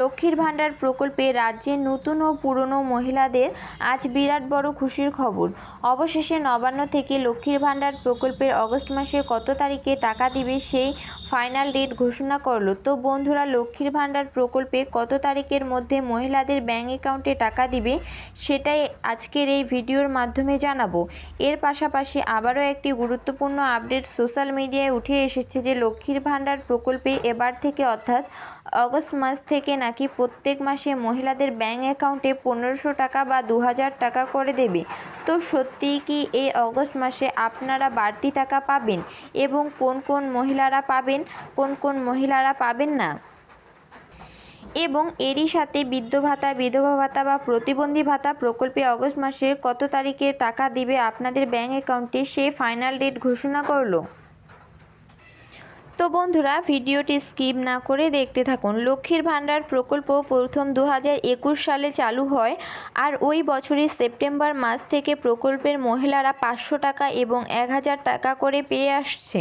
লক্ষ্মীর ভাণ্ডার প্রকল্পে রাজ্যের নতুন ও পুরনো মহিলাদের আজ বিরাট বড় খুশির খবর। অবশেষে নবান্ন থেকে লক্ষ্মীর ভাণ্ডার প্রকল্পের অগস্ট মাসে কত তারিখে টাকা দিবে সেই ফাইনাল ডেট ঘোষণা করল। তো বন্ধুরা, লক্ষ্মীর ভাণ্ডার প্রকল্পে কত তারিখের মধ্যে মহিলাদের ব্যাঙ্ক অ্যাকাউন্টে টাকা দিবে সেটাই আজকের এই ভিডিওর মাধ্যমে জানাব। এর পাশাপাশি আবারও একটি গুরুত্বপূর্ণ আপডেট সোশ্যাল মিডিয়ায় উঠে এসেছে যে, লক্ষ্মীর ভাণ্ডার প্রকল্পে এবার থেকে অর্থাৎ অগস্ট মাস থেকে নাকি প্রত্যেক মাসে মহিলাদের ব্যাঙ্ক অ্যাকাউন্টে পনেরোশো টাকা বা দু হাজার টাকা করে দেবে? তো সত্যিই কি এই অগস্ট মাসে আপনারা বাড়তি টাকা পাবেন? এবং কোন কোন মহিলারা পাবেন? কোন কোন মহিলারা পাবেন না? এবং এরই সাথে বৃদ্ধ ভাতা, বিধবা ভাতা বা প্রতিবন্ধী ভাতা প্রকল্পে অগস্ট মাসের কত তারিখে টাকা দিবে আপনাদের ব্যাঙ্ক অ্যাকাউন্টে সে ফাইনাল ডেট ঘোষণা করল। তো বন্ধুরা, ভিডিওটি স্কিপ না করে দেখতে থাকুন। লক্ষ্মীর ভাণ্ডার প্রকল্প প্রথম দু সালে চালু হয় আর ওই বছরের সেপ্টেম্বর মাস থেকে প্রকল্পের মহিলারা পাঁচশো টাকা এবং এক হাজার টাকা করে পেয়ে আসছে।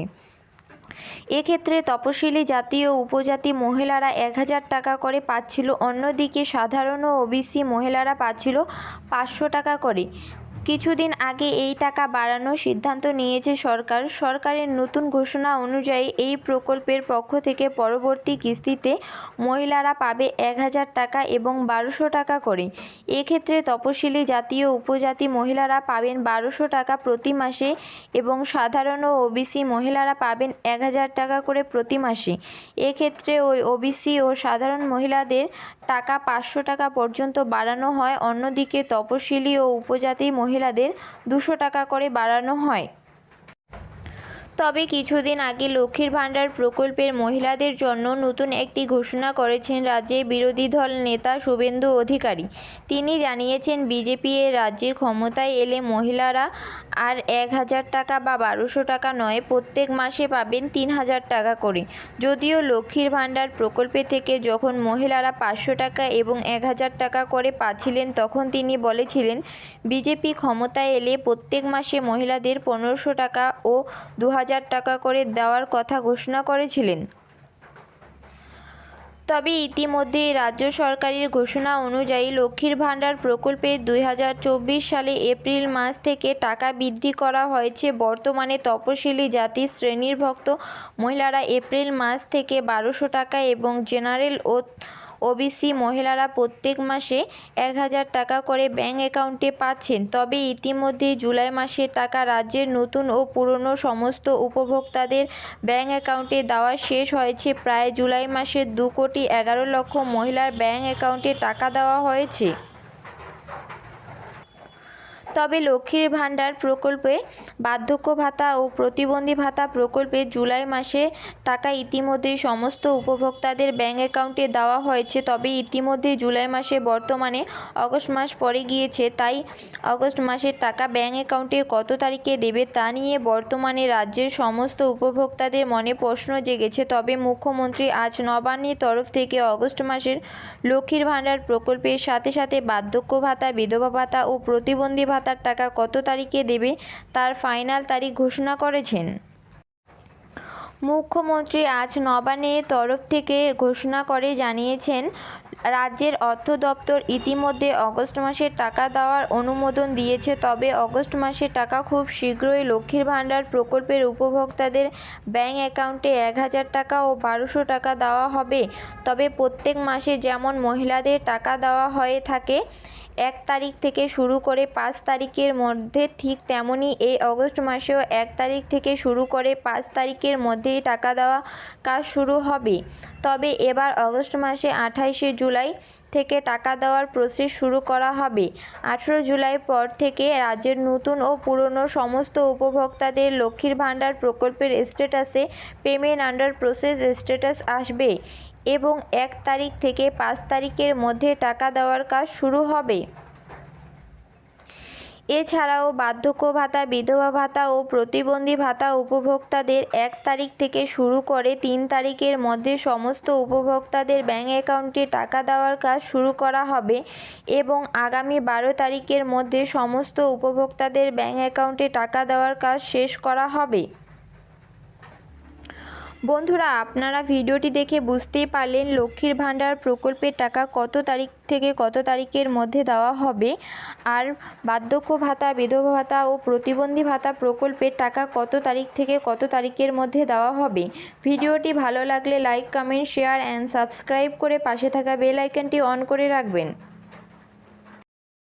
এক্ষেত্রে তপশিলি জাতি ও উপজাতি মহিলারা এক হাজার টাকা করে পাচ্ছিল, অন্যদিকে সাধারণ ও ওবিসি মহিলারা পাচ্ছিল পাঁচশো টাকা করে। কিছুদিন আগে এই টাকা বাড়ানোর সিদ্ধান্ত নিয়েছে সরকার। সরকারের নতুন ঘোষণা অনুযায়ী এই প্রকল্পের পক্ষ থেকে পরবর্তী কিস্তিতে মহিলারা পাবে এক হাজার টাকা এবং বারোশো টাকা করে। এক্ষেত্রে তপশিলি জাতীয় উপজাতি মহিলারা পাবেন বারোশো টাকা প্রতি মাসে এবং সাধারণ ও ওবিসি মহিলারা পাবেন এক হাজার টাকা করে প্রতি মাসে। এক্ষেত্রে ওই ওবিসি ও সাধারণ মহিলাদের টাকা পাঁচশো টাকা পর্যন্ত বাড়ানো হয়। অন্যদিকে তপশিলি ও উপজাতি মহিলাদের দুশো টাকা করে বাড়ানো হয়। তবে কিছুদিন আগে লক্ষ্মীর ভাণ্ডার প্রকল্পের মহিলাদের জন্য নতুন একটি ঘোষণা করেছেন রাজ্যে বিরোধী দল নেতা শুভেন্দু অধিকারী। তিনি জানিয়েছেন, বিজেপি এর রাজ্যে ক্ষমতায় এলে মহিলারা আর এক হাজার টাকা বা বারোশো টাকা নয়, প্রত্যেক মাসে পাবেন তিন হাজার টাকা করে। যদিও লক্ষ্মীর ভাণ্ডার প্রকল্পে থেকে যখন মহিলারা পাঁচশো টাকা এবং এক হাজার টাকা করে পাচ্ছিলেন, তখন তিনি বলেছিলেন, বিজেপি ক্ষমতায় এলে প্রত্যেক মাসে মহিলাদের পনেরোশো টাকা ও দু হাজার টাকা করে দেওয়ার কথা ঘোষণা করেছিলেন। তবে ইতিমধ্যে রাজ্য সরকারের ঘোষণা অনুযায়ী লক্ষ্মীর ভাণ্ডার প্রকল্পে দুই হাজার চব্বিশ সালে এপ্রিল মাস থেকে টাকা বৃদ্ধি করা হয়েছে। বর্তমানে তপশিলি জাতি শ্রেণীরভুক্ত মহিলারা এপ্রিল মাস থেকে বারোশো টাকা এবং জেনারেল ও ওবিসি মহিলারা প্রত্যেক মাসে এক হাজার টাকা করে ব্যাঙ্ক অ্যাকাউন্টে পাচ্ছেন। তবে ইতিমধ্যেই জুলাই মাসে টাকা রাজ্যের নতুন ও পুরনো সমস্ত উপভোক্তাদের ব্যাঙ্ক অ্যাকাউন্টে দেওয়া শেষ হয়েছে। প্রায় জুলাই মাসে দু কোটি এগারো লক্ষ মহিলার ব্যাঙ্ক অ্যাকাউন্টে টাকা দেওয়া হয়েছে। তবে লক্ষ্মীর ভাণ্ডার প্রকল্পে বার্ধক্য ভাতা ও প্রতিবন্ধী ভাতা প্রকল্পে জুলাই মাসে টাকা ইতিমধ্যেই সমস্ত উপভোক্তাদের ব্যাঙ্ক অ্যাকাউন্টে দেওয়া হয়েছে। তবে ইতিমধ্যেই জুলাই মাসে বর্তমানে অগস্ট মাস পড়ে গিয়েছে। তাই অগস্ট মাসের টাকা ব্যাঙ্ক অ্যাকাউন্টে কত তারিখে দেবে তা নিয়ে বর্তমানে রাজ্যের সমস্ত উপভোক্তাদের মনে প্রশ্ন জেগেছে। তবে মুখ্যমন্ত্রী আজ নবান্নের তরফ থেকে অগস্ট মাসের লক্ষ্মীর ভাণ্ডার প্রকল্পের সাথে সাথে বার্ধক্য ভাতা বিধবা ভাতা ও প্রতিবন্ধী ভাতা ভাতার টাকা কত তারিখে দেবে তার ফাইনাল তারিখ ঘোষণা করেছেন। মুখ্যমন্ত্রী আজ নবান্নের তরফ থেকে ঘোষণা করে জানিয়েছেন, রাজ্যের অর্থ দপ্তর ইতিমধ্যে অগস্ট মাসের টাকা দেওয়ার অনুমোদন দিয়েছে, তবে অগস্ট মাসের টাকা খুব শীঘ্রই লক্ষ্মীর ভাণ্ডার প্রকল্পের উপভোক্তাদের ব্যাঙ্ক অ্যাকাউন্টে এক হাজার টাকা ও বারোশো টাকা দেওয়া হবে। তবে প্রত্যেক মাসে যেমন মহিলাদের টাকা দেওয়া হয়ে থাকে এক তারিখ থেকে শুরু করে পাঁচ তারিখের মধ্যে ঠিক তেমনই এই অগস্ট মাসেও এক তারিখ থেকে শুরু করে পাঁচ তারিখের মধ্যেই টাকা দেওয়া কাজ শুরু হবে। তবে এবার অগস্ট মাসে আঠাইশে জুলাই থেকে টাকা দেওয়ার প্রসেস শুরু করা হবে। আঠেরো জুলাই পর থেকে রাজ্যের নতুন ও পুরনো সমস্ত উপভোক্তাদের লক্ষ্মীর ভাণ্ডার প্রকল্পের স্ট্যাটাসে পেমেন্ট আন্ডার প্রসেস স্ট্যাটাস আসবে। এবং এক তারিখ থেকে পাঁচ তারিখের মধ্যে টাকা দেওয়ার কাজ শুরু হবে। এছাড়াও বার্ধক্য ভাতা, বিধবা ভাতা ও প্রতিবন্ধী ভাতা উপভোক্তাদের এক তারিখ থেকে শুরু করে তিন তারিখের মধ্যে সমস্ত উপভোক্তাদের ব্যাঙ্ক অ্যাকাউন্টে টাকা দেওয়ার কাজ শুরু করা হবে এবং আগামী বারো তারিখের মধ্যে সমস্ত উপভোক্তাদের ব্যাঙ্ক অ্যাকাউন্টে টাকা দেওয়ার কাজ শেষ করা হবে। বন্ধুরা, আপনারা ভিডিওটি দেখে বুঝতেই পারলেন লক্ষ্মীর ভাণ্ডার প্রকল্পের টাকা কত তারিখ থেকে কত তারিখের মধ্যে দেওয়া হবে। আর বার্ধক্য ভাতা, বিধবা ভাতা ও প্রতিবন্ধী ভাতা প্রকল্পের টাকা কত তারিখ থেকে কত তারিখের মধ্যে দেওয়া হবে। ভিডিওটি ভালো লাগলে like, comment, share and subscribe করে পাশে থাকা বেল আইকনটি অন করে রাখবেন।